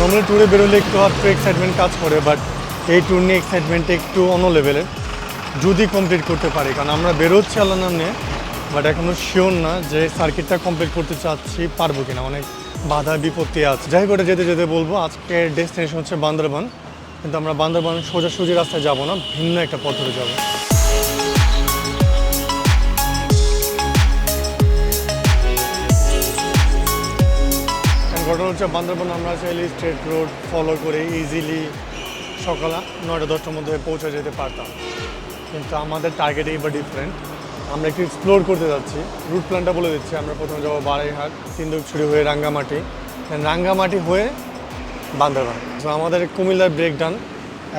Normally ট্যুরে বেরোলে একটু একটু এক্সাইটমেন্ট কাজ করে বাট এই ট্যুর নিয়ে এক্সাইটমেন্ট একটু অন্য লেভেলের যদি কমপ্লিট করতে পারি, কারণ আমরা বেরোচ্ছি আল্লাহ নাম নিয়ে বাট এখনও শিওর না যে সার্কিটটা কমপ্লিট করতে চাচ্ছি, পারব কিনা। অনেক বাধা, বিপত্তি আছে। যাই করে যেতে যেতে বলব, আজকের ডেস্টিনেশন হচ্ছে বান্দরবান। কিন্তু আমরা বান্দরবান সোজাসুজি রাস্তায় যাব না, ভিন্ন একটা পথ ধরে যাব। ঘটনা হচ্ছে বান্দরবান, আমরা চাইলে স্ট্রেট রোড ফলো করে ইজিলি সকাল নয়টা, দশটার মধ্যে পৌঁছে যেতে পারতাম। কিন্তু আমাদের টার্গেট এইবার ডিফারেন্ট আমরা একটু এক্সপ্লোর করতে যাচ্ছি। রুট প্ল্যানটা বলে দিচ্ছি। আমরা প্রথমে যাব বারাইহাট সিন্দুকছড়ি হয়ে রাঙ্গামাটি। রাঙ্গামাটি হয়ে বান্দরবান। তো আমাদের কুমিল্লার ব্রেক ডান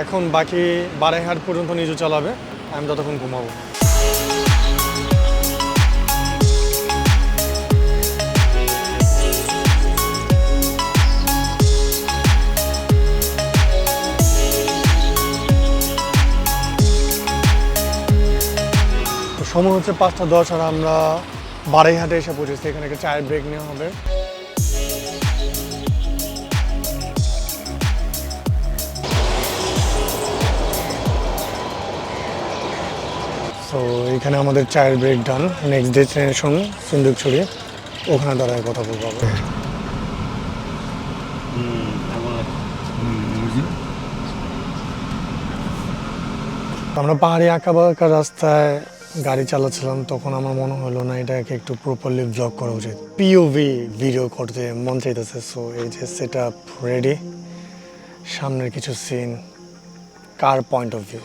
এখন বাকি বারাইহাট পর্যন্ত নিজে চালাবে। আমি ততক্ষণ ঘুমাবো। সময় হচ্ছে পাঁচটা দশ আর আমরা বারাইহাটে এসে পৌঁছেছি। এখানে একটা চায়ের ব্রেক নেওয়া হবে। সো এখানে আমাদের চায়ের break done next destination Sindukchhari ওখানে দাঁড়ায় কথা বলব। আমরা পাহাড়ি আঁকা বাঁকা রাস্তায় গাড়ি চালাচ্ছিলাম, তখন আমার মনে হলো না, এটাকে একটু প্রপারলি ব্লগ করা উচিত। পিওভি ভিডিও করতে মন চাইতেছে সো এই যে সেট আপ রেডি সামনের কিছু সিন কার পয়েন্ট অফ ভিউ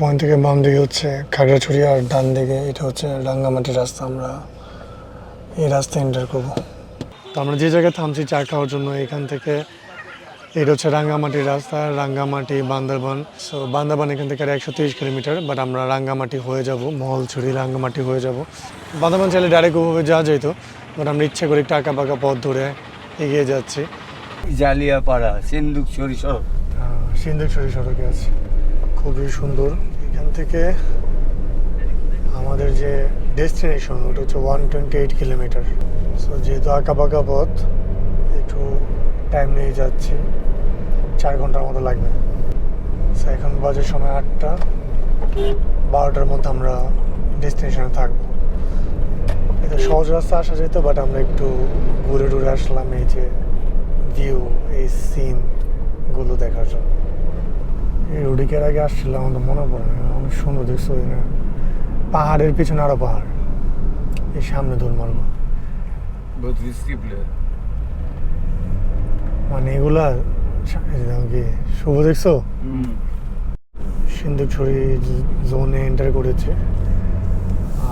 পয়েন্ট থেকে বাম দিকে হচ্ছে খাগড়াছড়ি আর ডান দিকে এটা হচ্ছে রাঙ্গামাটি রাস্তা আমরা এই রাস্তা এন্টার করব। তো আমরা যে জায়গায় থামছি চা খাওয়ার জন্য এখান থেকে এটা হচ্ছে রাঙ্গামাটির রাস্তা রাঙ্গামাটি বান্দরবান। সো বান্দরবান এখান থেকে আর একশো তিরিশ কিলোমিটার বাট আমরা রাঙ্গামাটি হয়ে যাব মহলছড়ি রাঙ্গামাটি হয়ে যাব। বান্দরবান চাইলে ডাইরেক্ট ওভাবে যাওয়া যেত বাট আমরা ইচ্ছে করে একটু আঁকা পাকা পথ ধরে এগিয়ে যাচ্ছি। জালিয়াপাড়া সিন্দুক সরিষর সিন্ধুছড়ি সড়কে আছে। খুবই সুন্দর। এখান থেকে আমাদের যে ডেস্টিনেশন ওটা হচ্ছে one twenty eight kilometre so যেহেতু আঁকা পাকা পথ, একটু টাইম নিয়ে যাচ্ছি। চার ঘণ্টার মতো লাগবে। সো এখন বাজে সময় আটটা। বারোটার মধ্যে আমরা ডেস্টিনেশনে থাকব। এটা সহজ রাস্তা আসা যেত বাট আমরা একটু ঘুরে টুরে আসলাম এই যে ভিউ এই সিনগুলো দেখার জন্য। এই রুডিকের আগে আসছিলাম আমাদের মনে পড়ে না। অনেক সুন্দর দেখছ না পাহাড়ের পিছনে আরও পাহাড়। এই সামনে ধর মারবো। মানে এগুলা কি শুভ দেখছ? সিন্ধু ছড়ি জোনে এন্টার করেছে।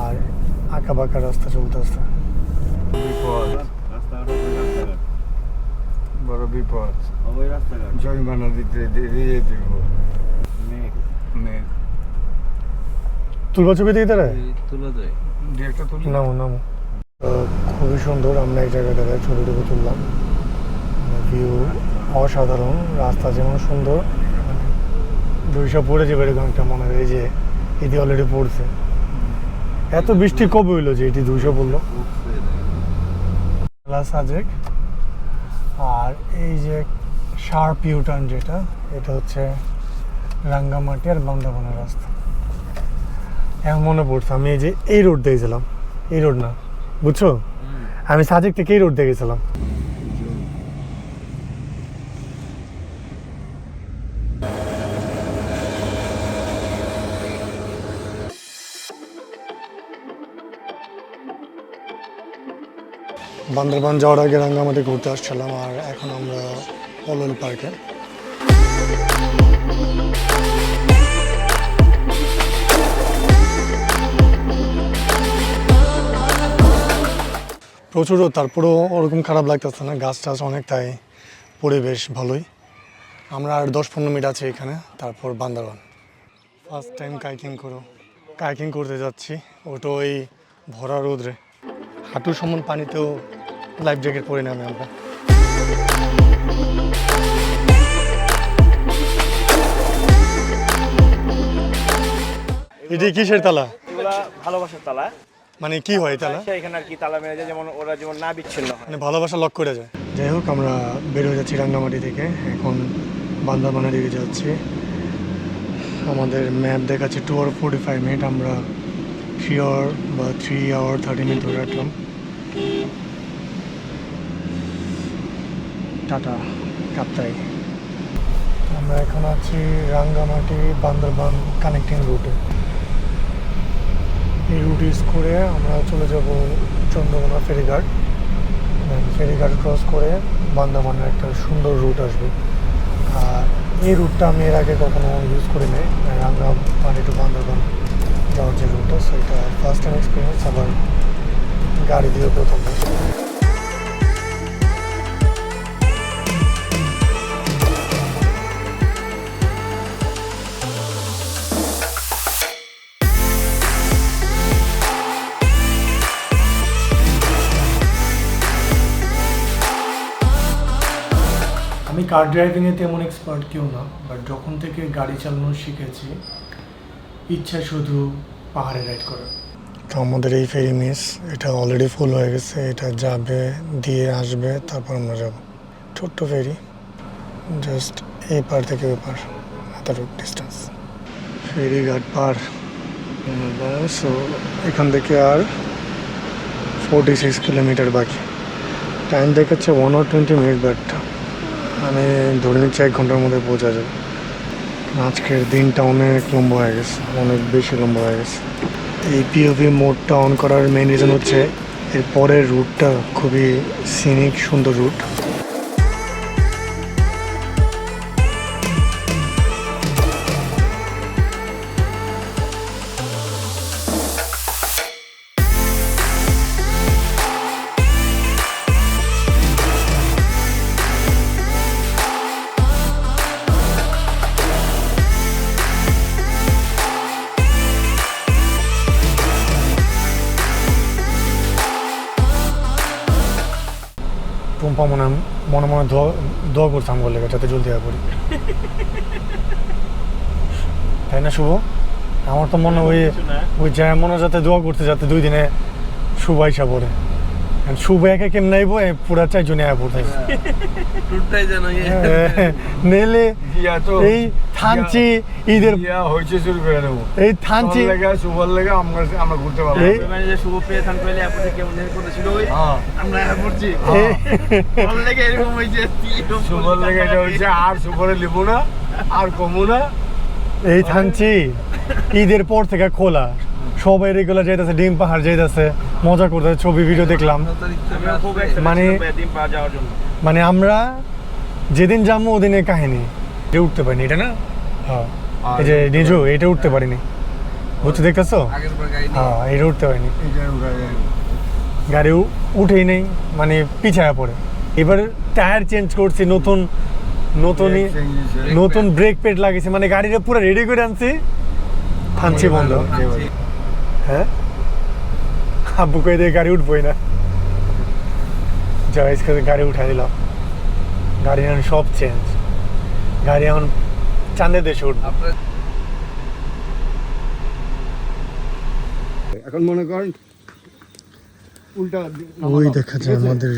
আর আঁকা বাঁকা রাস্তা চলতে আসতে বড় বিপদ। জরিমানা দিতে দিয়ে দিব। মেঘ তুলবা ছবি তুলে দেয় একটা তুলি। নামো নামো। খুবই সুন্দর আমরা এই জায়গায় দাঁড়ায় ছবি টবি তুললাম। ভিউ অসাধারণ রাস্তা যেমন সুন্দর। দুইশো পড়ে যাবে এরকম একটা মনে হয় যে এটি অলরেডি পড়ছে। এত বৃষ্টি কবে হইল যে এটি দুইশো পড়ল? সাজেক আর এই যে শার্প ইউটার্ন যেটা এটা হচ্ছে রাঙ্গামাটি আর বান্দাবনের রাস্তা। এখন মনে পড়ছে আমি এই যে এই রোড দেখেছিলাম এই রোড না বুঝছ? আমি সাজেক থেকে এই রোড দেখেছিলাম বান্দরবান যাওয়ার আগে রাঙ্গামাটি ঘুরতে আসছিলাম আর এখন আমরা পলল পার্কে। প্রচুর, তারপরেও ওরকম খারাপ লাগতেছে না। গাছ টাছ অনেক, তাই পরিবেশ ভালোই। আমরা আর দশ পনেরো মিনিট আছে এখানে, তারপর বান্দারবান। ফার্স্ট টাইম কাইকিং করো। কাইকিং করতে যাচ্ছি। ওটা ওই ভরা রোদরে। হাঁটু সমান পানিতেও লাইফ জ্যাকেট পরে নামে আমরা এটি কিসের তালা? ভালোবাসার তালা। মানে কি হয় এই তালা? এখানে আর কি তালা মেরে যায় যেমন ওরা যেমন না বিচ্ছিন্ন হয়। মানে ভালোবাসা লক করে যায়। যাই হোক আমরা বের হয়ে যাচ্ছি রাঙ্গামাটি থেকে। এখন বান্দারবানের দিকে যাচ্ছি। আমাদের ম্যাপ দেখাচ্ছে two hour forty five minute আমরা থ্রি আওয়ার বা থ্রি আওয়ার থার্টি মিনিট ধরে রাখলাম। টাটা কাপ্তাই। আমরা এখন আছি রাঙ্গামাটি বান্দরবান কানেক্টিং রুটে এই রুট ইউজ করে আমরা চলে যাব চন্দ্রকোনা ফেরিঘাট। ফেরিঘাট ক্রস করে বান্দামানের একটা সুন্দর রুট আসবে। আর এই রুটটা আমি এর আগে কখনো ইউজ করি নাই মানে টু বান্দরবান যাওয়ার যে রুটটা সেটা ফার্স্ট টাইম এক্সপিরিয়েন্স আবার গাড়ি দিয়ে প্রথম কার ড্রাইভিংয়ে তেমন এক্সপার্ট কেউ না বাট যখন থেকে গাড়ি চালানো শিখেছি ইচ্ছা শুধু পাহাড়ে রাইড করার তো আমাদের এই ফেরি মিস এটা অলরেডি ফুল হয়ে গেছে এটা যাবে দিয়ে আসবে তারপর আমরা যাব। ছোট্ট ফেরি জাস্ট এই পার থেকে ওই পার এতটুকু ডিস্টেন্স ফেরি ঘাট পার। সো এখান থেকে আর ফোরটি সিক্স কিলোমিটার বাকি। টাইম দেখাচ্ছে ওয়ান আর টোয়েন্টি মিনিট বাট আমি ধরে নিচ্ছি এক ঘণ্টার মধ্যে পৌঁছা যাবে। আজকের দিনটা অনেক লম্বা হয়ে গেছে, অনেক বেশি লম্বা হয়ে গেছে। এই পিওভি মোডটা অন করার মেন রিজন হচ্ছে, এর পরের রুটটা খুবই সিনিক সুন্দর রুট মনে মনে মনে দোয়া দোয়া করতাম বলে যাতে জলদি হয়ে পড়ি তাই না শুভ? আমার তো মনে হয় ওই ওই যায় মনে যাতে দোয়া করতে যাতে দুই দিনে শুভ আইসা পড়ে। শুভ একে কেমন নাইবো পুরা চারজনে আয় টুটটাই যেন নেলে ইয়া তো এই থানচি ঈদের হয়েছে শুরু করে দেবো। এই থানচি লেগে সুপার আমরা আমরা ঘুরতে পারব। এই- মানে যে শুভ পেয়ে থান পেলে এয়ারপোর্টে কেমন জানি করেছিল ওই? হ্যাঁ। আমরা এয়ারপোর্টছি এই- ভালো লেগে এরকম হয়েছে সুপার লেগে এটা হচ্ছে আর সুপারে লিবো না আর কমু না। এই থানচি ঈদের পর থেকে খোলা। সবাই রেগুলার যাইতেছে ডিম পাহাড় যাইতেছে মজা করতেছে ছবি ভিডিও দেখলাম। মানে- মানে আমরা যেদিন যাব ওদিনের কাহিনী। এটা উঠতে পারিনি এটা না? হ্যাঁ। এই যে নিজু এটা উঠতে পারিনি। বুঝতে দেখতেছো? হ্যাঁ এটা উঠতে পারিনি। গাড়ি উঠেই নেই মানে পিছায়া পড়ে। এবার টায়ার চেঞ্জ করছি নতুন নতুনই। নতুন ব্রেক প্যাড লাগিয়েছি মানে গাড়িটা পুরো রেডি করে আনছি। থানছি বন্ধ। হ্যাঁ? আব্বু কই দিয়ে গাড়ি উঠবই না। জয়েস করে গাড়ি উঠাই দিলাম। গাড়ি এখন সব চেঞ্জ গাড়ি এখন চাঁদের দেশে উঠবে। এখন মনে করেন উল্টা ওই দেখা যায় আমাদের।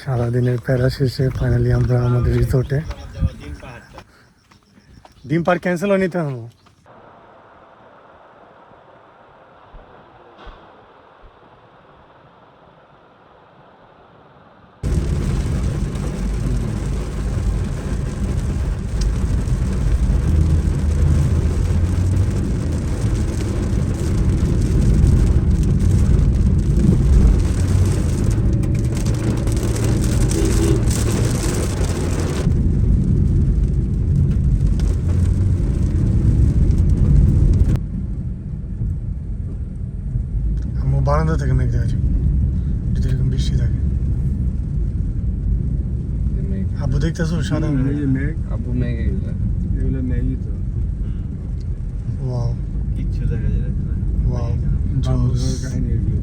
সারাদিনের প্যারা শেষে ফাইনালি আমরা আমাদের রিসোর্টে ডিম পার ক্যান্সেল হয়নি তো এখন সাদা এই যে মেঘ আবু মেঘ এগুলা। এগুলো মেঘই তো। ওয়াও। কিচ্ছু দেখা যায় না। ওয়াও। বাবুর কাহিনী এগুলো।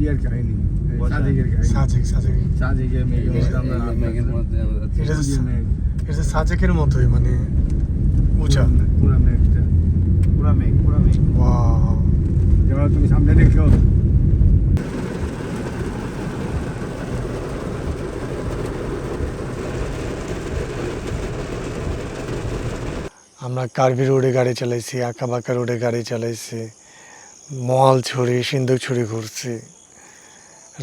ইয়ার কাহিনী। এই সাদিকের কাহিনী। সাজেক সাজেক সাদিকের মেঘের মধ্যে আমরা মেঘের মধ্যে আমরা। এটা মেঘ। সাজেকের মতোই মানে উঁচা। পুরা মেঘটা। পুরা মেঘ পুরা মেঘ। ওয়াও। যারা তুমি সামনে দেখছ? আমরা কার্ভি রোডে গাড়ি চালাইছি, আঁকাবাঁকা রোডে গাড়ি চালাইছি মহাল ছড়ি সিন্ধুক ছড়ি ঘুরছি,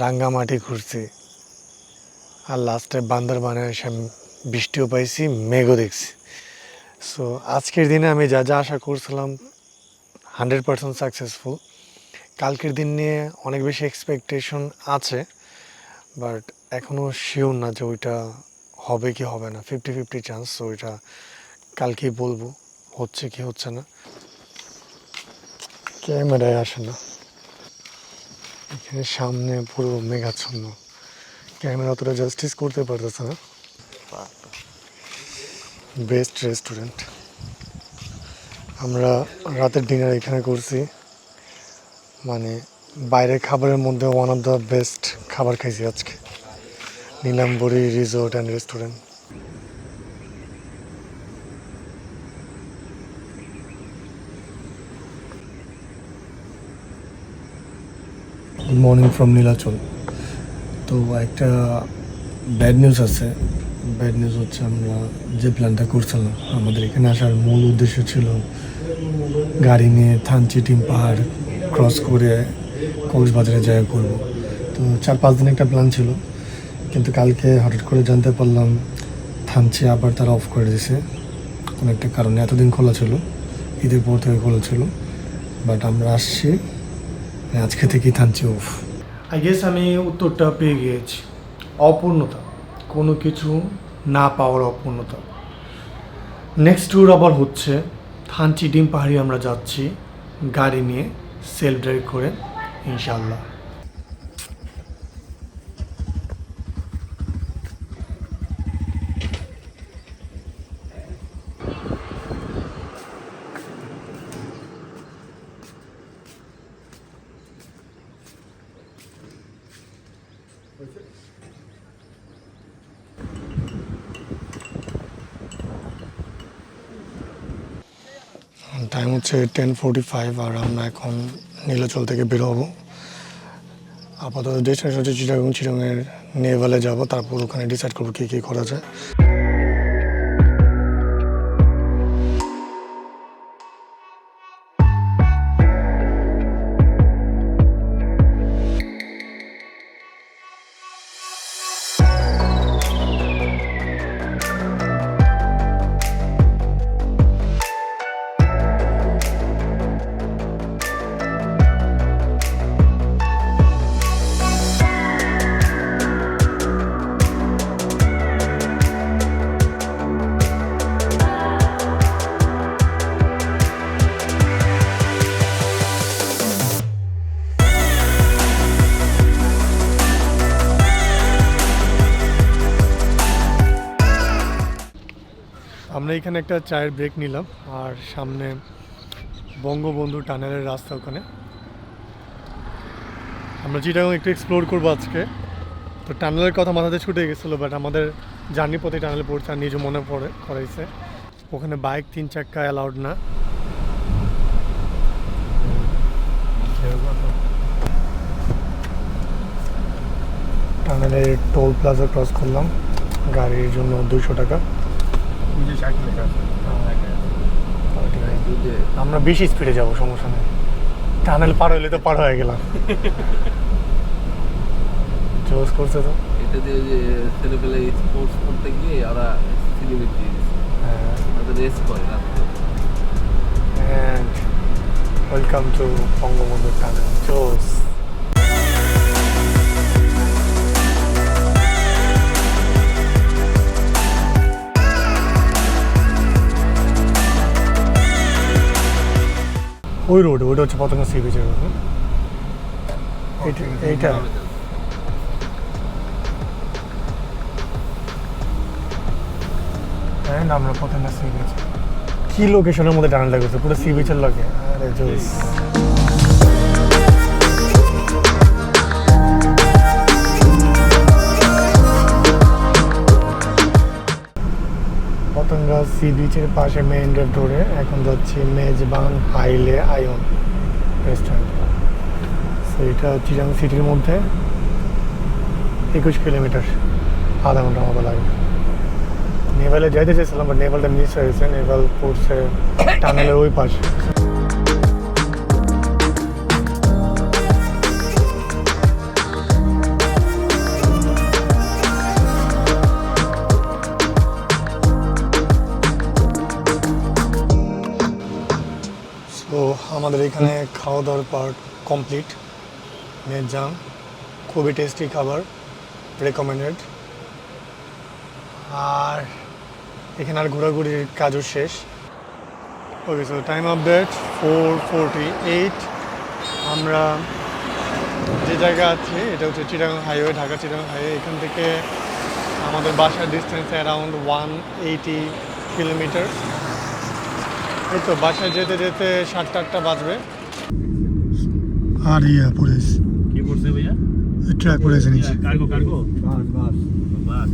রাঙ্গামাটি ঘুরছি। আর লাস্টে বান্দরবানে এসে বৃষ্টিও পাইছি, মেঘও দেখছি। সো আজকের দিনে আমি যা যা আশা করছিলাম হান্ড্রেড পার্সেন্ট সাকসেসফুল কালকের দিন নিয়ে অনেক বেশি এক্সপেকটেশন আছে বাট এখনও শিওর না যে ওইটা হবে কি হবে না। ফিফটি ফিফটি চান্স ওইটা কালকেই বলব, হচ্ছে কি হচ্ছে না। ক্যামেরায় আসে না। এখানে সামনে পুরো মেঘাচ্ছন্ন। ক্যামেরা অতটা জাস্টিস করতে পারতেছে না। বেস্ট রেস্টুরেন্ট আমরা রাতের ডিনার এখানে করছি। মানে বাইরের খাবারের মধ্যে ওয়ান অফ দ্য বেস্ট খাবার খাইছি আজকে। Nilambori resort and restaurant morning from Nilachal তো একটা ব্যাড নিউজ আছে। ব্যাড নিউজ হচ্ছে আমরা যে প্ল্যানটা করছিলাম, আমাদের এখানে আসার মূল উদ্দেশ্য ছিল গাড়ি নিয়ে থানচি টিম পাহাড় ক্রস করে কক্সবাজারে জায়গা করব। তো চার পাঁচ দিন একটা প্ল্যান ছিল, কিন্তু কালকে হঠাৎ করে জানতে পারলাম থানচি আবার তারা অফ করে দিয়েছে কোনো একটা কারণে এতদিন খোলা ছিল, ঈদের পর থেকে খোলা ছিল। বাট আমরা আসছি আজকে থেকে থানচি উফ। আই গেস আমি উত্তরটা পেয়ে গিয়েছি। অপূর্ণতা। কোনো কিছু না পাওয়ার অপূর্ণতা। নেক্সট ট্যুর আবার হচ্ছে। থানচি ডিম পাহাড়ি আমরা যাচ্ছি। গাড়ি নিয়ে সেলফ ড্রাইভ করে ইনশাল্লাহ টাইম হচ্ছে টেন ফোরটি ফাইভ আর আমরা এখন নীলাচল থেকে বের হব। আপাতত ডেস্টিনেশন হচ্ছে চিটাগং চিটাগংয়ের নেভালে যাব, তারপর ওখানে ডিসাইড করব কী কী করা যায়। এখানে একটা চায়ের ব্রেক নিলাম, আর সামনে বঙ্গবন্ধু টানেলের রাস্তা ওখানে। আমরা চিটাগং একটু এক্সপ্লোর করব আজকে। তো টানেলের কথা মাথাতে ছুটে গেছিল বাট আমাদের জার্নি পথে টানেলে পড়ছে আর নিজে মনে পড়ে করাইছে ওখানে বাইক তিন চাক্কা অ্যালাউড না। টানেলের টোল প্লাজা ক্রস করলাম, গাড়ির জন্য দুশো টাকা। আমরা বেশি স্পিডে যাব সমস্যা নেই। টানেল পার হইলে তো পার হয়ে গেলাম। জোস করছে তো। এটা দিয়ে যে ছেলেপেলে স্পোর্টস করতে গিয়ে ওরা সিলিমিট দিয়ে দিচ্ছে হ্যাঁ। রেস করে রাত্রে ওয়েলকাম টু বঙ্গবন্ধু টানেল জোস ওই রোড, ওইটা হচ্ছে পতঙ্গ সি বিচের রোড এইটা অ্যান্ড আমরা পতঙ্গ সি বিচ কি লোকেশনের মধ্যে টানেলটা করছে পুরো সি বিচের লগে। আরে জোস। সি বিচের পাশে মেইন রোড ধরে এখন যাচ্ছি মেজবান হাইলে আয়ন রেস্টুরেন্ট সো এটা চিরাং সিটির মধ্যে একুশ কিলোমিটার, আধা ঘণ্টার মতো লাগবে নেভালে যাইতে চাইছিলাম বাট নেভালটা মিস হয়েছে নেভাল পড়ছে টানেলের ওই পাশে। আমাদের এখানে খাওয়া দাওয়ার পার্ট কমপ্লিট মেয়ের জাম খুবই টেস্টি খাবার রেকমেন্ডেড আর এখানে আর ঘোরাঘুরির কাজও শেষ। Okay so time update four forty eight আমরা যে জায়গা আছে, এটা হচ্ছে চিটাগাং হাইওয়ে ঢাকা চিটাগাং হাইওয়ে এখান থেকে আমাদের বাসার distance around one eighty kilometre এই তো বাসায় যেতে যেতে সাতটা আটটা বাজবে। আর ইয়া পুলিশ। কি করছে ভাইয়া? ট্রাক পুলিশ নিচে cargo cargo? Bus bus. Bus.